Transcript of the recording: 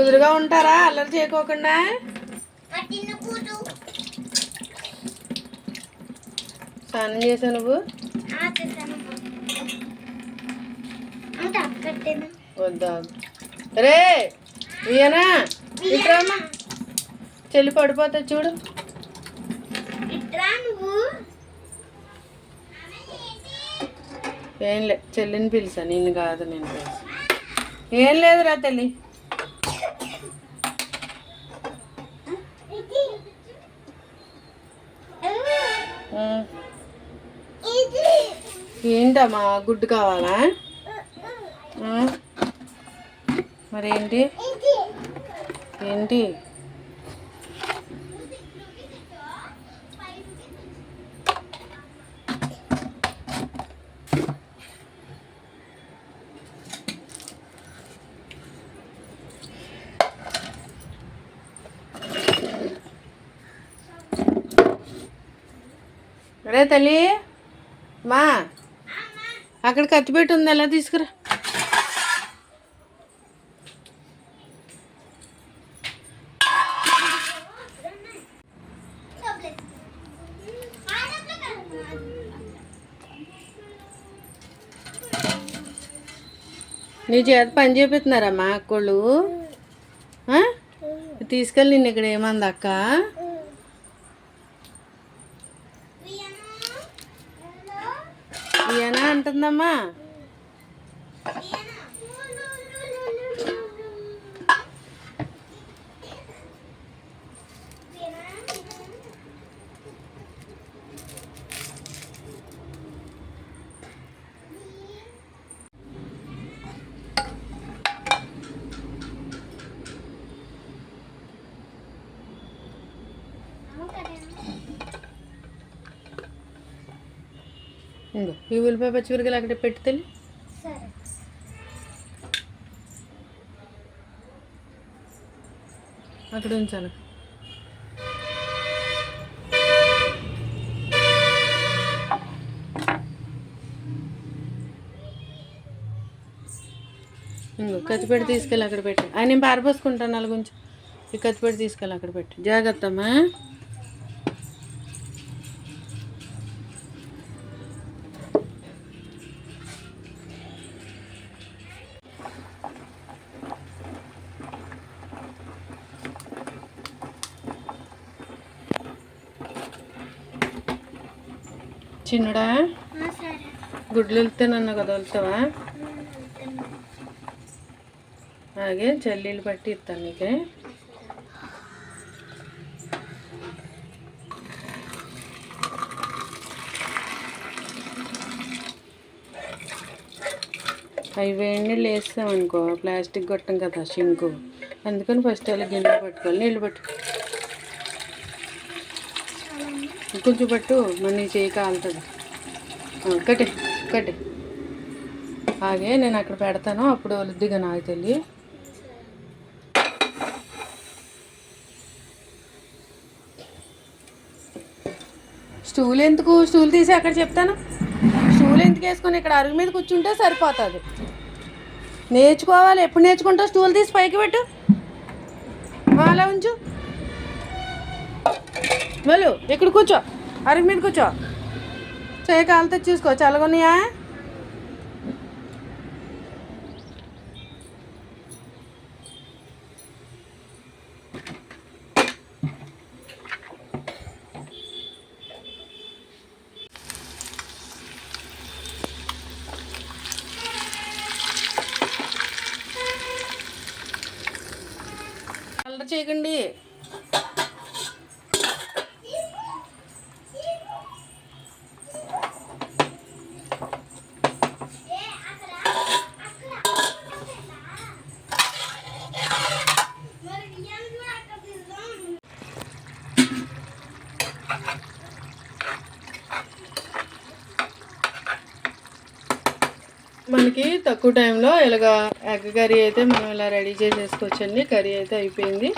కుదురుగా ఉంటారా? అల్లరి చేయకోకుండా? స్నానం చేసావు నువ్వు? వద్దా? రే ఇయనా ఇట్రామా చెల్లి పడిపోతా చూడు. ఏం లే చెల్లిని పిలిచా నిన్ను కాదు నేను పిలిచా. ఏం లేదురా తల్లి. ఏంటమ్మా గుడ్డు కావాలా? మరేంటి? ఏంటి? రే తల్లి మా అక్కడ కత్తిపెట్టి ఉంది ఎలా తీసుకురా? నీ చేత పని చేపిస్తున్నారమ్మా అక్కోళ్ళు? తీసుకెళ్ళి నిన్ను ఇక్కడ ఏమంది అక్క? ఏనా అంటుందమ్మా. ఇంకో ఈ ఉల్లిపాయ పచ్చిమిరకాయలు అక్కడ పెట్టి తల్లి సరే. అక్కడ ఉంచాను ఇంకో కత్తిపెట్టి తీసుకెళ్ళి అక్కడ పెట్టి. ఆ, నేను పారపోసుకుంటాను నాలుగు ఉంచు. ఈ కత్తిపెట్టి తీసుకెళ్ళి అక్కడ పెట్టి. జాగ్రత్త చిన్నడా? గుడ్లు వెళ్తే నన్ను కదా వెళ్తావా అలాగే చల్లీలు పట్టి ఇస్తాను నీకే. అవి వేడి నీళ్ళు వేస్తామనుకో ప్లాస్టిక్ గొట్టం కదా షింకు. అందుకని ఫస్ట్ అలా గిన్నె పట్టుకోవాలి నీళ్ళు పట్టు కొంచెం పట్టు మన నీ చేయి కాలుతుంది కట్టే కట్టే. నేను అక్కడ పెడతాను. అప్పుడు ఒలుద్దిగా నాకు తెలియ స్టూల్ ఎందుకు? స్టూల్ తీసి అక్కడ చెప్తాను. స్టూల్ ఎందుకు వేసుకొని ఇక్కడ అరుగు మీద కూర్చుంటే సరిపోతుంది. నేర్చుకోవాలి. ఎప్పుడు నేర్చుకుంటావు? స్టూల్ తీసి పైకి పెట్టు. అలా ఉంచు. వెళ్ళు ఇక్కడ కూర్చో. అరుగు మీద కూర్చో. చేయి కాలుతో చూసుకో చల్లగొనియా చేయకండి. మనకి తక్కువ టైంలో ఇలాగ ఎగ్ కర్రీ అయితే మనం ఇలా రెడీ చేసేసుకోవచ్చండి. కర్రీ అయితే అయిపోయింది.